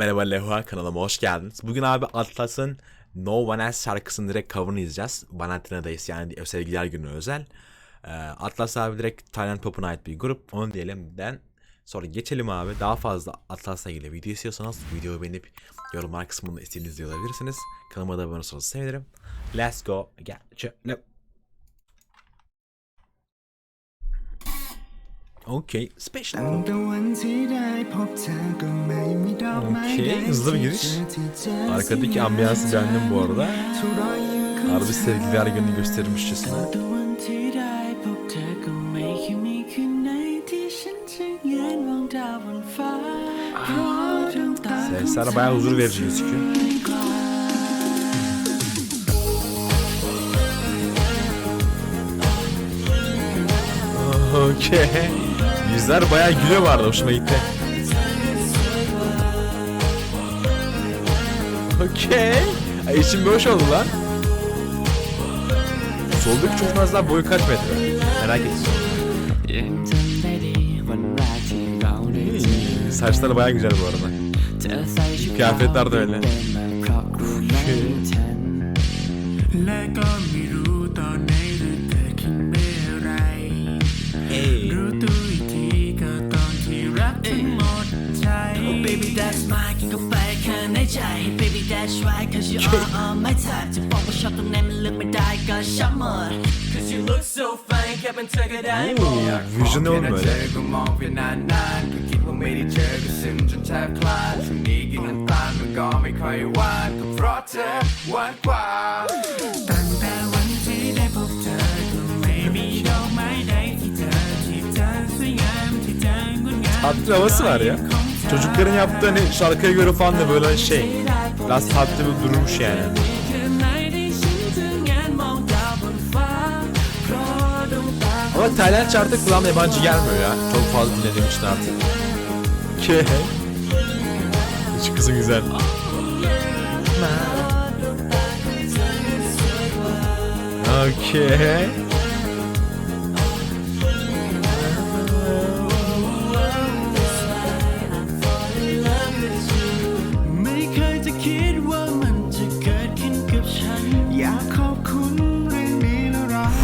Merhaba Lehua kanalıma hoş geldiniz. Bugün abi Atlas'ın No One Else şarkısını direkt cover'ını izleyeceğiz. Valentina'dayız yani sevgililer günü özel. Ee, Atlas abi direkt Tayland Pop'una ait bir grup. Onu diyelim den. Sonra geçelim abi. Daha fazla Atlas'la ilgili video istiyorsanız videoyu beğenip yorumlar kısmında istediğiniz yazabilirsiniz. Kanalıma da abone olursanız sevinirim. Let's go. Geçelim. Okay, special. Okey. Hızlı bir giriş. Arkadaki ambiyansı cehennem bu arada. Harbi sevgililer gününü göstermişçesine. Sesler bayağı huzur verici gözüküyor. Okey. Yüzler bayağı gülüyor vardı hoşuma gitti. Okey. Ay işim boş oldu lan. Soldaki çocuk az daha boyu kaç metre? Merak ettim. Hmm, saçları baya güzel bu arada. Kıyafetler de öyle. Şey. เข้าไปข้างในใจ Baby that's right cause you are on my type จะบอกว่าชอบตรงไหนมันเลือกไม่ได้ก็ชอบหมด Cause you look so fine แค่เป็นเธอก็ได้หมด Vision ne oğlum เจ öyle? อก็มองเพียงนานๆก็คิดว่าไม่ได้เจอก็ซึมจนแทบคลานช่วงนี้กินน้ำตาลมันก็ไม่ค่อยหวานก็เพราะเธอหวานกว่า ตั้งแต่วันที่ได้พบเธอก็ไม่มีดอกไม้ใดที่เธอที่เธอสวยงามที่เธองดงาม Tatlı havası var ya. Çocukların yaptığı hani şarkıya göre falan da böyle şey. Biraz tatlı bir durmuş yani. Ama Tayland çarptı kulağıma yabancı gelmiyor ya. Çok fazla dinlediğim için artık. Ke. Şu kızım güzel. Okay.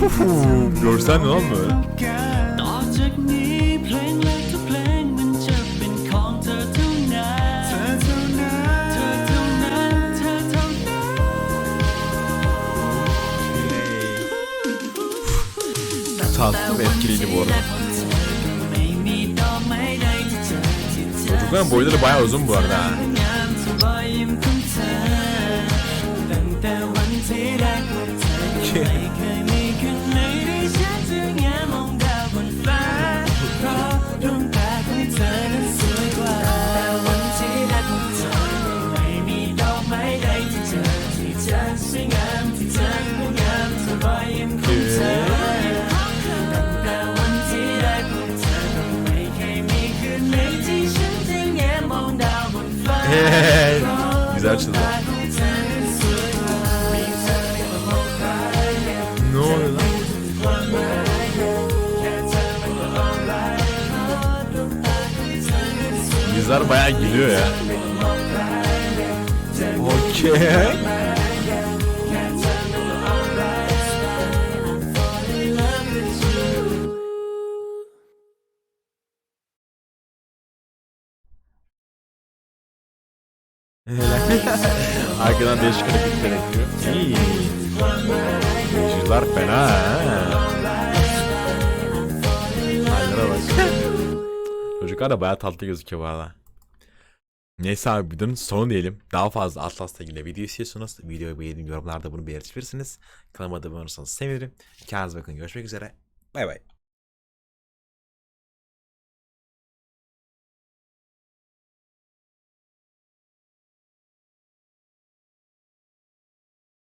Hmm, Görsen ne oğlum böyle? Tatlı ve etkiliydi bu arada. Çocukların boyları bayağı uzun bu arada. Evet. Güzel açıldı. Ne oluyor lan? Bizler bayağı gülüyor ya. Okey. Arkadan değişik hareketler yapıyor. İyi. Yüzler fena ha. Hallere bak. Çocuklar da bayağı tatlı gözüküyor valla. Neyse abi videonun sonu diyelim. Daha fazla Atlas'la ilgili video istiyorsanız videoyu beğenin yorumlarda bunu belirtebilirsiniz. Kanalıma abone olursanız sevinirim. Kendinize bakın görüşmek üzere. Bay bay.